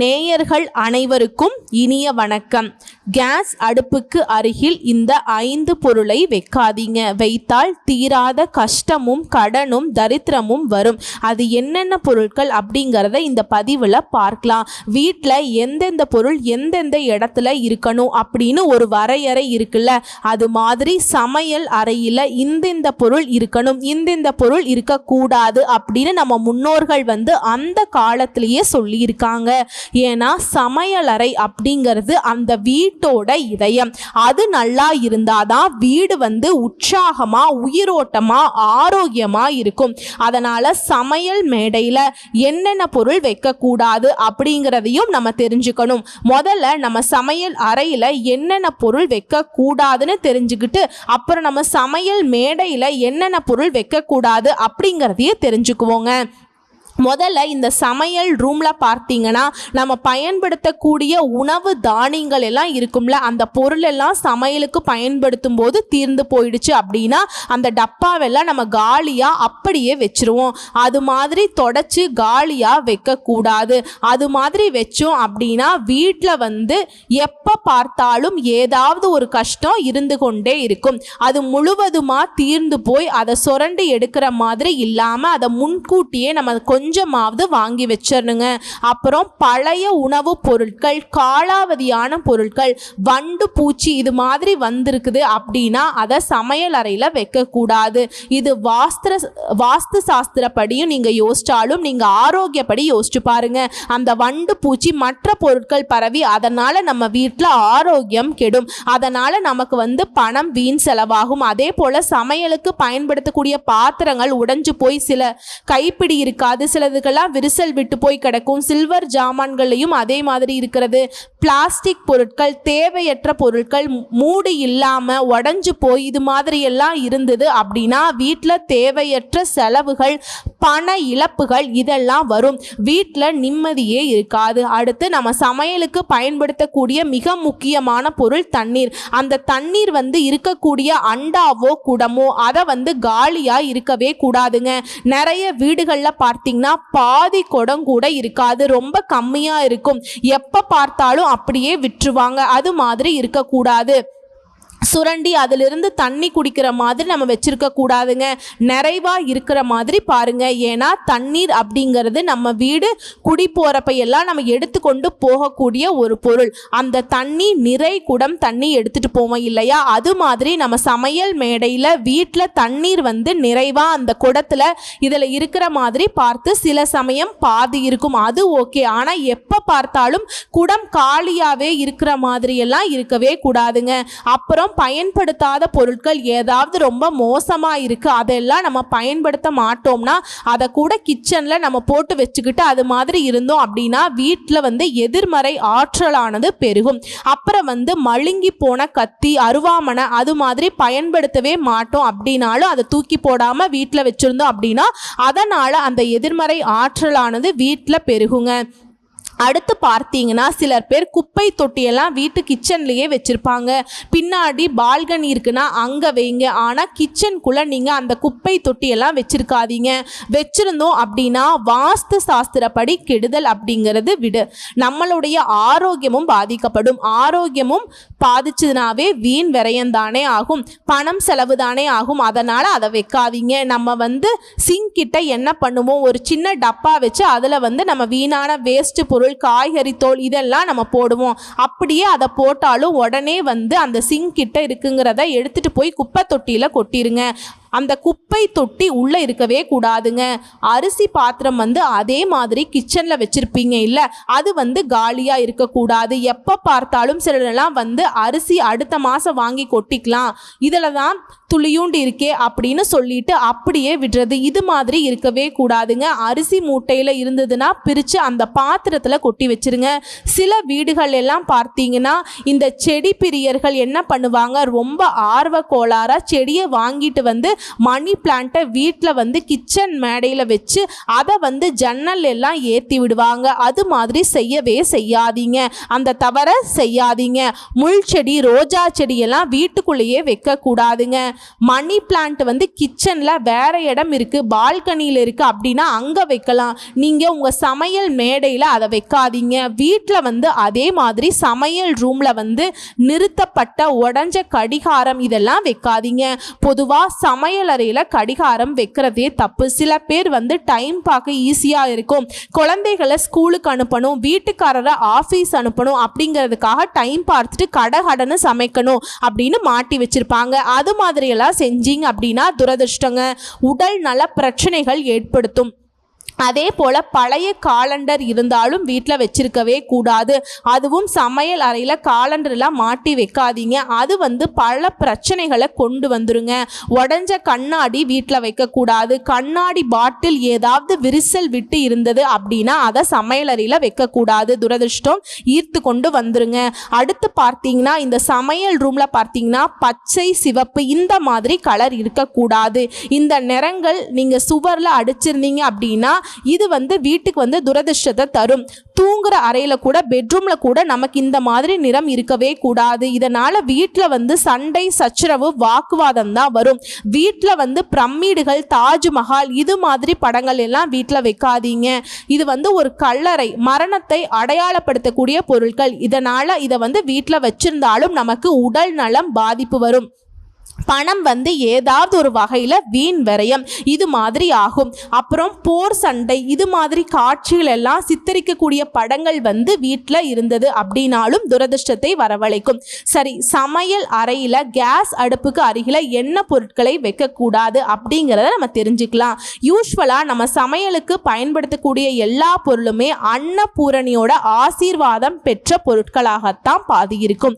நேயர்கள் அனைவருக்கும் இனிய வணக்கம். கேஸ் அடுப்புக்கு அருகில் இந்த ஐந்து பொருளை வைக்காதீங்க. வைத்தால் தீராத கஷ்டமும் கடனும் தரித்திரமும் வரும். அது என்னென்ன பொருட்கள் அப்படிங்கிறத இந்த பதிவில் பார்க்கலாம். வீட்டில் எந்தெந்த பொருள் எந்தெந்த இடத்துல இருக்கணும் அப்படின்னு ஒரு வரையறை இருக்குல்ல. அது மாதிரி சமையல் அறையில் இந்தெந்த பொருள் இருக்கணும் இந்தந்த பொருள் இருக்கக்கூடாது அப்படின்னு நம்ம முன்னோர்கள் வந்து அந்த காலத்திலேயே சொல்லியிருக்காங்க. ஏன்னா சமையலறை அப்படிங்கிறது அந்த வீட்டோட இதயம். அது நல்லா இருந்தாதான் வீடு வந்து உற்சாகமா உயிரோட்டமா ஆரோக்கியமா இருக்கும். அதனால சமையல் மேடையில் என்னென்ன பொருள் வைக்கக்கூடாது அப்படிங்கிறதையும் நம்ம தெரிஞ்சுக்கணும். முதல்ல நம்ம சமையல் அறையில் என்னென்ன பொருள் வைக்கக்கூடாதுன்னு தெரிஞ்சுக்கிட்டு அப்புறம் நம்ம சமையல் மேடையில் என்னென்ன பொருள் வைக்கக்கூடாது அப்படிங்கிறதையே தெரிஞ்சுக்குவோங்க. முதல்ல இந்த சமையல் ரூமில் பார்த்தீங்கன்னா நம்ம பயன்படுத்தக்கூடிய உணவு தானியங்கள் எல்லாம் இருக்கும்ல அந்த பொருள் எல்லாம் சமையலுக்கு பயன்படுத்தும் போது தீர்ந்து போயிடுச்சு அப்படின்னா அந்த டப்பாவெல்லாம் நம்ம காலியாக அப்படியே வச்சிருவோம். அது மாதிரி தொடச்சி காலியாக வைக்கக்கூடாது. அது மாதிரி வச்சோம் அப்படின்னா வீட்டில் வந்து எப்போ பார்த்தாலும் ஏதாவது ஒரு கஷ்டம் இருந்து கொண்டே இருக்கும். அது முழுவதுமாக தீர்ந்து போய் அதை சுரண்டி எடுக்கிற மாதிரி இல்லாமல் அதை முன்கூட்டியே நம்ம கொஞ்சம் கொஞ்சமாவது வாங்கி வச்சிடணுங்க. அப்புறம் பழைய உணவுப் பொருட்கள் காலாவதியான பொருட்கள் வண்டு பூச்சி இது மாதிரி வந்திருக்குது அப்படின்னா அதை சமையல் அறையில் வைக்கக்கூடாது. இது வாஸ்திர வாஸ்து சாஸ்திரப்படியும் நீங்கள் யோசிச்சாலும் நீங்கள் ஆரோக்கியப்படி யோசிச்சு பாருங்க. அந்த வண்டு பூச்சி மற்ற பொருட்கள் பரவி அதனால் நம்ம வீட்டில் ஆரோக்கியம் கெடும். அதனால் நமக்கு வந்து பணம் வீண் செலவாகும். அதே போல் சமையலுக்கு பயன்படுத்தக்கூடிய பாத்திரங்கள் உடைஞ்சு போய் சில கைப்பிடி இருக்காது சிலதுக்கெல்லாம் விரிசல் விட்டு போய் கிடக்கும் சில்வர் ஜாமான்கள்லையும் அதே மாதிரி இருக்கிறது. பிளாஸ்டிக் பொருட்கள் தேவையற்ற பொருட்கள் மூடு இல்லாமல் உடஞ்சு போய் இது மாதிரி எல்லாம் இருந்தது அப்படின்னா வீட்டில் தேவையற்ற செலவுகள் பண இழப்புகள் இதெல்லாம் வரும். வீட்டில் நிம்மதியே இருக்காது. அடுத்து நம்ம சமையலுக்கு பயன்படுத்தக்கூடிய மிக முக்கியமான பொருள் தண்ணீர். அந்த தண்ணீர் வந்து இருக்கக்கூடிய அண்டாவோ குடமோ அதை வந்து காலியாக இருக்கவே கூடாதுங்க. நிறைய வீடுகளில் பார்த்தீங்கன்னா பாதி குடம் கூட இருக்காது. ரொம்ப கம்மியாக இருக்கும். எப்போ பார்த்தாலும் அப்படியே விட்டுருவாங்க. அது மாதிரி இருக்கக்கூடாது. சுரண்டி அதிலிருந்து தண்ணி குடிக்கிற மாதிரி நம்ம வச்சுருக்க கூடாதுங்க. நிறைவாக இருக்கிற மாதிரி பாருங்கள் ஏன்னா தண்ணீர் அப்படிங்கிறது நம்ம வீடு குடி போகிறப்ப எல்லாம் நம்ம எடுத்துக்கொண்டு போகக்கூடிய ஒரு பொருள். அந்த தண்ணி நிறை குடம் தண்ணி எடுத்துகிட்டு போவோம் இல்லையா? அது மாதிரி நம்ம சமையல் மேடையில் வீட்டில் தண்ணீர் வந்து நிறைவாக அந்த குடத்தில் இதில் இருக்கிற மாதிரி பார்த்து சில சமயம் பாதி இருக்கும். அது ஓகே. ஆனால் எப்போ பார்த்தாலும் குடம் காலியாகவே இருக்கிற மாதிரி எல்லாம் இருக்கவே கூடாதுங்க. அப்புறம் பயன்படுத்தாத பொருட்கள் ஏதாவது ரொம்ப மோசமாக இருக்குது அதெல்லாம் நம்ம பயன்படுத்த மாட்டோம்னா அதை கூட கிச்சனில் நம்ம போட்டு வச்சுக்கிட்டு அது மாதிரி இருந்தோம் அப்படின்னா வீட்டில் வந்து எதிர்மறை ஆற்றலானது பெருகும். அப்புறம் வந்து மழுங்கி போன கத்தி அருவாமனை அது மாதிரி பயன்படுத்தவே மாட்டோம் அப்படின்னாலும் அதை தூக்கி போடாமல் வீட்டில் வச்சுருந்தோம் அப்படின்னா அதனால் அந்த எதிர்மறை ஆற்றலானது வீட்டில் பெருகுங்க. அடுத்து பார்த்தீங்கன்னா சிலர் பேர் குப்பை தொட்டியெல்லாம் வீட்டு கிச்சன்லேயே வச்சுருப்பாங்க. பின்னாடி பால்கனி இருக்குன்னா அங்கே வைங்க. ஆனால் கிச்சனுக்குள்ளே நீங்கள் அந்த குப்பை தொட்டியெல்லாம் வச்சுருக்காதீங்க. வச்சுருந்தோம் அப்படின்னா வாஸ்து சாஸ்திரப்படி கெடுதல் அப்படிங்கிறது விடு. நம்மளுடைய ஆரோக்கியமும் பாதிக்கப்படும். ஆரோக்கியமும் பாதிச்சதுனாவே வீண் விரயம் தானே ஆகும். பணம் செலவு தானே ஆகும். அதனால் அதை வைக்காதீங்க. நம்ம வந்து சிங்கிட்ட என்ன பண்ணுவோம்? ஒரு சின்ன டப்பா வச்சு அதில் வந்து நம்ம வீணான வேஸ்ட்டு பொருள் காய்கறி தோல் இதெல்லாம் நம்ம போடுவோம். அப்படியே அதை போட்டாலும் உடனே வந்து அந்த சிங்க் கிட்ட இருக்குங்கிறத எடுத்துகிட்டு போய் குப்பை தொட்டியில் கொட்டிடுங்க அந்த குப்பை தொட்டி உள்ளே இருக்கவே கூடாதுங்க. அரிசி பாத்திரம் வந்து அதே மாதிரி கிச்சனில் வச்சுருப்பீங்க இல்லை அது வந்து காலியாக இருக்கக்கூடாது. எப்போ பார்த்தாலும் சிலரெல்லாம் வந்து அரிசி அடுத்த மாதம் வாங்கி கொட்டிக்கலாம். இதில் தான் துளியூண்டு இருக்கே அப்படின்னு சொல்லிட்டு அப்படியே விடுறது. இது மாதிரி இருக்கவே கூடாதுங்க. அரிசி மூட்டையில் இருந்ததுன்னா பிரித்து அந்த பாத்திரத்தில் கொட்டி வச்சிருங்க. சில வீடுகள் எல்லாம் பார்த்தீங்கன்னா இந்த செடி பிரியர்கள் என்ன பண்ணுவாங்க? ரொம்ப ஆர்வ கோளாறாக செடியை வாங்கிட்டு வந்து மணி பிளான்ட்டை வீட்டில் வந்து கிச்சன் மேடையில் வச்சு அதை வந்து ஜன்னல் எல்லாம் ஏற்றி விடுவாங்க. அது மாதிரி செய்யவே செய்யாதீங்க. அந்த தவறை செய்யாதீங்க. முள் செடி ரோஜா செடியெல்லாம் வீட்டுக்குள்ளேயே வைக்கக்கூடாதுங்க. மணி பிளான்ட் வந்து கிச்சனில் வேற இடம் இருக்குது பால்கனியில் இருக்குது அப்படின்னா அங்கே வைக்கலாம். நீங்கள் உங்கள் சமையல் மேடையில் அதை வைக்காதீங்க. வீட்டில் வந்து அதே மாதிரி சமையல் ரூமில் வந்து நிறுத்தப்பட்ட உடஞ்ச கடிகாரம் இதெல்லாம் வைக்காதீங்க. பொதுவாக சமையல் அறையில் கடிகாரம் வைக்கிறதே தப்பு. சில பேர் வந்து டைம் பார்க்க ஈஸியாக இருக்கும். குழந்தைகளை ஸ்கூலுக்கு அனுப்பணும் வீட்டுக்காரரை ஆஃபீஸ் அனுப்பணும் அப்படிங்கிறதுக்காக டைம் பார்த்துட்டு கடகடன்னு சமைக்கணும் அப்படின்னு மாட்டி வச்சிருப்பாங்க. அது மாதிரியெல்லாம் செஞ்சீங்க அப்படின்னா துரதிர்ஷ்டங்க. உடல் நல பிரச்சனைகள் ஏற்படுத்தும். அதே போல் பழைய காலண்டர் இருந்தாலும் வீட்டில் வச்சிருக்கவே கூடாது. அதுவும் சமையல் அறையில் காலண்டர்லாம் மாட்டி வைக்காதீங்க. அது வந்து பல பிரச்சனைகளை கொண்டு வந்துருங்க. உடஞ்ச கண்ணாடி வீட்டில் வைக்கக்கூடாது. கண்ணாடி பாட்டில் ஏதாவது விரிசல் விட்டு இருந்தது அப்படின்னா அதை சமையல் அறையில் வைக்கக்கூடாது. துரதிர்ஷ்டம் ஈர்த்து கொண்டு வந்துருங்க. அடுத்து பார்த்தீங்கன்னா இந்த சமையல் ரூமில் பார்த்தீங்கன்னா பச்சை சிவப்பு இந்த மாதிரி கலர் இருக்கக்கூடாது. இந்த நிறங்கள் நீங்கள் சுவரில் அடிச்சிருந்தீங்க அப்படின்னா இது வந்து வீட்டுக்கு வந்து துரதிர்ஷ்டத்தை தரும். தூங்குற அறையில் கூட பெட்ரூமில் கூட நமக்கு இந்த மாதிரி நிறம் இருக்கவே கூடாது. இதனால் வீட்டில் வந்து சண்டை சச்சரவு வாக்குவாதம் தான் வரும். வீட்டில் வந்து பிரமிடுகள் தாஜ்மஹால் இது மாதிரி படங்கள் எல்லாம் வீட்டில் வைக்காதீங்க. இது வந்து ஒரு கல்லறை மரணத்தை அடையாளப்படுத்தக்கூடிய பொருட்கள். இதனால் இதை வந்து வீட்டில் வச்சிருந்தாலும் நமக்கு உடல் நலம் பாதிப்பு வரும். பணம் வந்து ஏதாவது ஒரு வகையில் வீண் விரயம். இது மாதிரி ஆகும். அப்புறம் போர் சண்டை இது மாதிரி காட்சிகள் எல்லாம் சித்தரிக்கக்கூடிய படங்கள் வந்து வீட்டில் இருந்தது அப்படின்னாலும் துரதிர்ஷ்டத்தை வரவழைக்கும். சரி சமையல் அறையில் கேஸ் அடுப்புக்கு அருகில் எண்ணெய் பொருட்களை வைக்கக்கூடாது அப்படிங்கிறத நம்ம தெரிஞ்சுக்கலாம். யூஸ்வலாக நம்ம சமையலுக்கு பயன்படுத்தக்கூடிய எல்லா பொருளுமே அன்னபூரணியோட ஆசீர்வாதம் பெற்ற பொருட்களாகத்தான் பாதி இருக்கும்.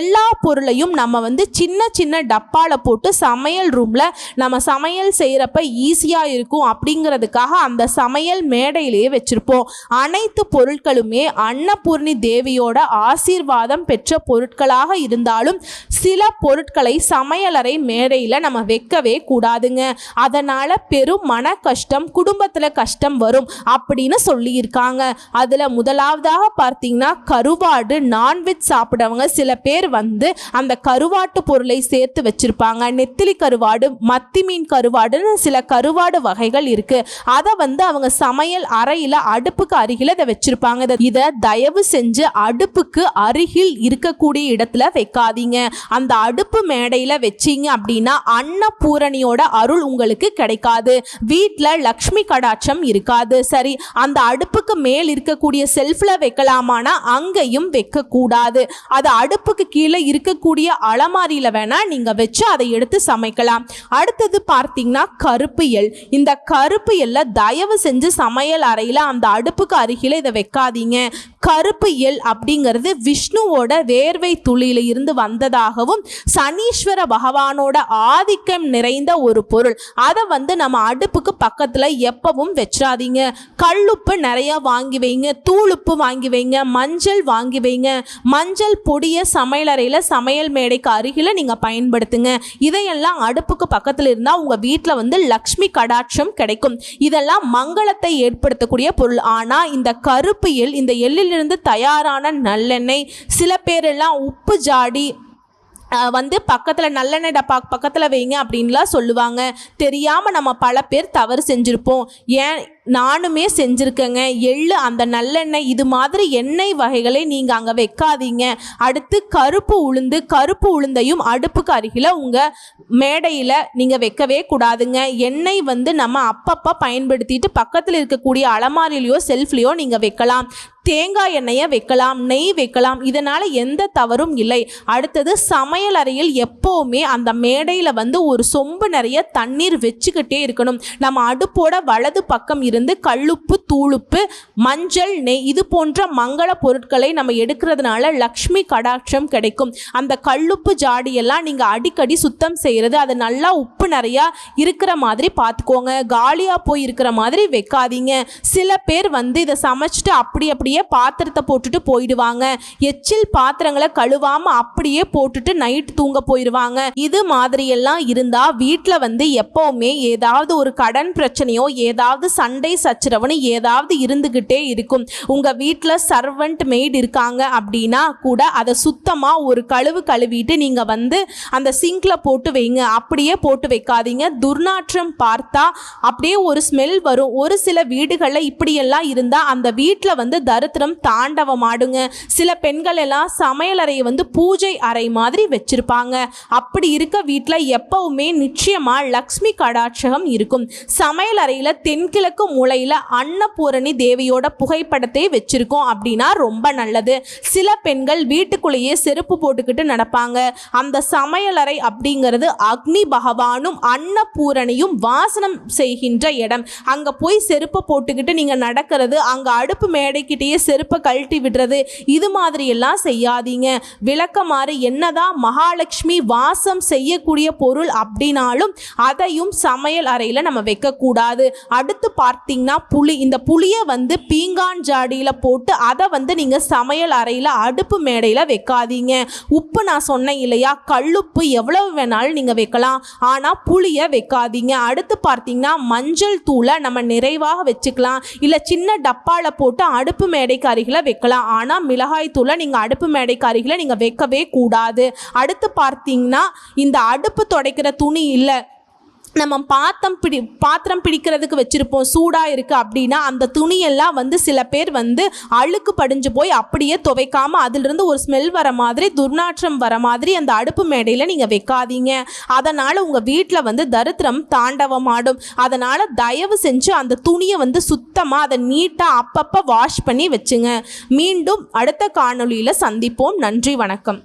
எல்லா பொருளையும் நம்ம வந்து சின்ன சின்ன டப்பா டப்பாவில் போட்டு சமையல் ரூமில் நம்ம சமையல் செய்கிறப்ப ஈஸியாக இருக்கும் அப்படிங்கிறதுக்காக அந்த சமையல் மேடையிலேயே வச்சுருப்போம். அனைத்து பொருட்களுமே அன்னபூர்ணி தேவியோட ஆசீர்வாதம் பெற்ற பொருட்களாக இருந்தாலும் சில பொருட்களை சமையலறை மேடையில் நம்ம வைக்கவே கூடாதுங்க. அதனால் பெரும் மன கஷ்டம் குடும்பத்தில் கஷ்டம் வரும் அப்படின்னு சொல்லியிருக்காங்க. அதில் முதலாவதாக பார்த்தீங்கன்னா கருவாடு நான்வெஜ் சாப்பிடவங்க சில பேர் வந்து அந்த கருவாட்டு பொருளை சேர்த்து வச்சு வச்சிருப்பாங்க. நெத்திலி கருவாடு மத்தி மீன் கருவாடுன்னு சில கருவாடு வகைகள் இருக்கு. அதை வந்து அவங்க சமையல் அறையில் அடுப்புக்கு அருகில் இதை வச்சிருப்பாங்க. இதை- தயவு செஞ்சு அடுப்புக்கு அருகில் இருக்கக்கூடிய இடத்துல வைக்காதீங்க. அந்த அடுப்பு மேடையில் வச்சீங்க அப்படின்னா அன்னபூரணியோட அருள் உங்களுக்கு கிடைக்காது. வீட்டில் லக்ஷ்மி கடாட்சம் இருக்காது. சரி அந்த அடுப்புக்கு மேல் இருக்கக்கூடிய செல்ஃபில் வைக்கலாமானா அங்கேயும் வைக்கக்கூடாது. அது அடுப்புக்கு கீழே இருக்கக்கூடிய அலமாரியில் வேணால் நீங்கள் வச்சு வச்சு அதை எடுத்து சமைக்கலாம். அடுத்தது பார்த்தீங்கன்னா கருப்பு எல் இந்த கருப்பு எல்லை தயவு செஞ்சு சமையல் அறையில் அந்த அடுப்புக்கு அருகில் இதை வைக்காதீங்க. கருப்பு எல் அப்படிங்கிறது விஷ்ணுவோட வேர்வை துளியில இருந்து வந்ததாகவும் சனீஸ்வர பகவானோட ஆதிக்கம் நிறைந்த ஒரு பொருள். அதை வந்து நம்ம அடுப்புக்கு பக்கத்தில் எப்பவும் வச்சிடாதீங்க. கல்லுப்பு நிறைய வாங்கி வைங்க தூளுப்பு வாங்கி வைங்க மஞ்சள் வாங்கி வைங்க. மஞ்சள் பொடியை சமையலறையில் சமையல் மேடைக்கு அருகில் நீங்கள் பயன்படுத்துங்க. இதையெல்லாம் அடுப்புக்கு பக்கத்தில் இருந்தால் உங்கள் வீட்டில் வந்து லக்ஷ்மி கடாட்சம் கிடைக்கும். இதெல்லாம் மங்களத்தை ஏற்படுத்தக்கூடிய பொருள். ஆனால் இந்த கருப்பு எள் இந்த எள்ளிலிருந்து தயாரான நல்லெண்ணெய் சில பேரெல்லாம் உப்பு ஜாடி வந்து பக்கத்தில் நல்லெண்ணெய் டப்பா பக்கத்தில் வைங்க அப்படின்லாம் சொல்லுவாங்க. தெரியாமல் நம்ம பல பேர் தவறு செஞ்சுருப்போம். ஏன் நானுமே செஞ்சுருக்கேங்க. எள்ளு அந்த நல்லெண்ணெய் இது மாதிரி எண்ணெய் வகைகளை நீங்கள் அங்கே வைக்காதீங்க. அடுத்து கருப்பு உளுந்து கருப்பு உளுந்தையும் அடுப்புக்கு அருகில் உங்கள் மேடையில் நீங்கள் வைக்கவே கூடாதுங்க. எண்ணெய் வந்து நம்ம அப்பப்போ பயன்படுத்திட்டு பக்கத்தில் இருக்கக்கூடிய அலமாரிலையோ செல்ஃப்லேயோ நீங்கள் வைக்கலாம். தேங்காய் எண்ணெயை வைக்கலாம் நெய் வைக்கலாம். இதனால் எந்த தவறும் இல்லை. அடுத்தது சமையல் அறையில் எப்போவுமே அந்த மேடையில் வந்து ஒரு சொம்பு நிறைய தண்ணீர் வச்சுக்கிட்டே இருக்கணும். நம்ம அடுப்போட வலது பக்கம் இரு இருந்து கல்லுப்பு தூளுப்பு மஞ்சள் நெய் இது போன்ற மங்கள பொருட்களை நம்ம எடுக்கிறதுனால லக்ஷ்மி கடாட்சம் கிடைக்கும். அந்த கல்லுப்பு ஜாடியெல்லாம் நீங்கள் அடிக்கடி சுத்தம் செய்கிறது அது நல்லா உப்பு நிறையா இருக்கிற மாதிரி பார்த்துக்கோங்க. காலியாக போய் இருக்கிற மாதிரி வைக்காதீங்க. சில பேர் வந்து இதை சமைச்சிட்டு அப்படி அப்படியே பாத்திரத்தை போட்டுட்டு போயிடுவாங்க. எச்சில் பாத்திரங்களை கழுவாமல் அப்படியே போட்டுட்டு நைட் தூங்க போயிடுவாங்க இது மாதிரியெல்லாம் இருந்தால் வீட்டில் வந்து எப்போவுமே ஏதாவது ஒரு கடன் பிரச்சனையோ ஏதாவது சண்டை சச்சரவுன்னு ஏதாவது இருந்துகிட்டே இருக்கும். உங்க வீட்டில் சர்வெண்ட் மெய்ட் இருக்காங்க அப்படின்னா கூட அதை சுத்தமா ஒரு கழுவு கழுவிட்டு நீங்க வந்து அந்த சிங்க்ல போட்டு வைங்க. அப்படியே போட்டு வைக்காதீங்க. துர்நாற்றம் பார்த்தா அப்படியே ஒரு ஸ்மெல் வரும். ஒரு சில வீடுகளில் இப்படியெல்லாம் இருந்தால் அந்த வீட்டில் வந்து தரித்திரம் தாண்டவம் ஆடுங்க சில பெண்கள் எல்லாம் சமையலறையை வந்து பூஜை அறை மாதிரி வச்சிருப்பாங்க. அப்படி இருக்க வீட்டில் எப்பவுமே நிச்சயமா லக்ஷ்மி கடாட்சகம் இருக்கும். சமையல் அறையில் தென்கிழக்கு மூலையில் அன்னபூரணி தேவியோட புகைப்படத்தை வச்சிருக்கோம் அப்படின்னா ரொம்ப நல்லது. சில பெண்கள் வீட்டுக்குள்ளேயே செருப்பு போட்டுக்கிட்டு நடப்பாங்க. அந்த சமையலறை அப்படிங்கிறது அக்னி பகவானும் அன்னபூரணியும் வாசனம் செய்கின்ற இடம். அங்கே போய் செருப்பை போட்டுக்கிட்டு நீங்கள் நடக்கிறது அங்கே அடுப்பு மேடைக்கிட்டேயே செருப்பை கழட்டி விடுறது இது மாதிரியெல்லாம் செய்யாதீங்க. விளக்கமாறு என்னதான் மகாலட்சுமி வாசம் செய்யக்கூடிய பொருள் அப்படின்னாலும் அதையும் சமையல் அறையில் நம்ம வைக்கக்கூடாது. அடுத்து பார்த்தீங்கன்னா புளி இந்த புளியை வந்து பீங்கான் ஜாடியில் போட்டு அதை வந்து நீங்கள் சமையல் அறையில் அடுப்பு மேடையில் வைக்காதீங்க. உப்பு நான் சொன்னேன் இல்லையா? கல்லுப்பு எவ்வளவு வேணாலும் நீங்கள் வைக்கலாம். ஆனால் புளியை வைக்காதீங்க. அடுத்து பார்த்தீங்கன்னா மஞ்சள் தூளை நம்ம நிறைவாக வச்சுக்கலாம். இல்லை சின்ன டப்பாவில் போட்டு அடுப்பு மேடைக்கு அருகில் வைக்கலாம். ஆனால் மிளகாய் தூளை நீங்கள் அடுப்பு மேடைக்கு அருகில் நீங்கள் வைக்கவே கூடாது. அடுத்து பார்த்தீங்கன்னா இந்த அடுப்பு துடைக்கிற துணி இல்லை நம்ம பாத்திரம் பிடி பாத்திரம் பிடிக்கிறதுக்கு வச்சுருப்போம். சூடாக இருக்குது அப்படின்னா அந்த துணியெல்லாம் வந்து சில பேர் வந்து அழுக்கு படிஞ்சு போய் அப்படியே துவைக்காமல் அதிலிருந்து ஒரு ஸ்மெல் வர மாதிரி துர்நாற்றம் வர மாதிரி அந்த அடுப்பு மேடையில் நீங்கள் வைக்காதீங்க. அதனால் உங்கள் வீட்டில் வந்து தரித்திரம் தாண்டவமாடும். அதனால் தயவு செஞ்சு அந்த துணியை வந்து சுத்தமாக அதை நீட்டாக அப்பப்போ வாஷ் பண்ணி வச்சுங்க. மீண்டும் அடுத்த காணொளியில் சந்திப்போம். நன்றி வணக்கம்.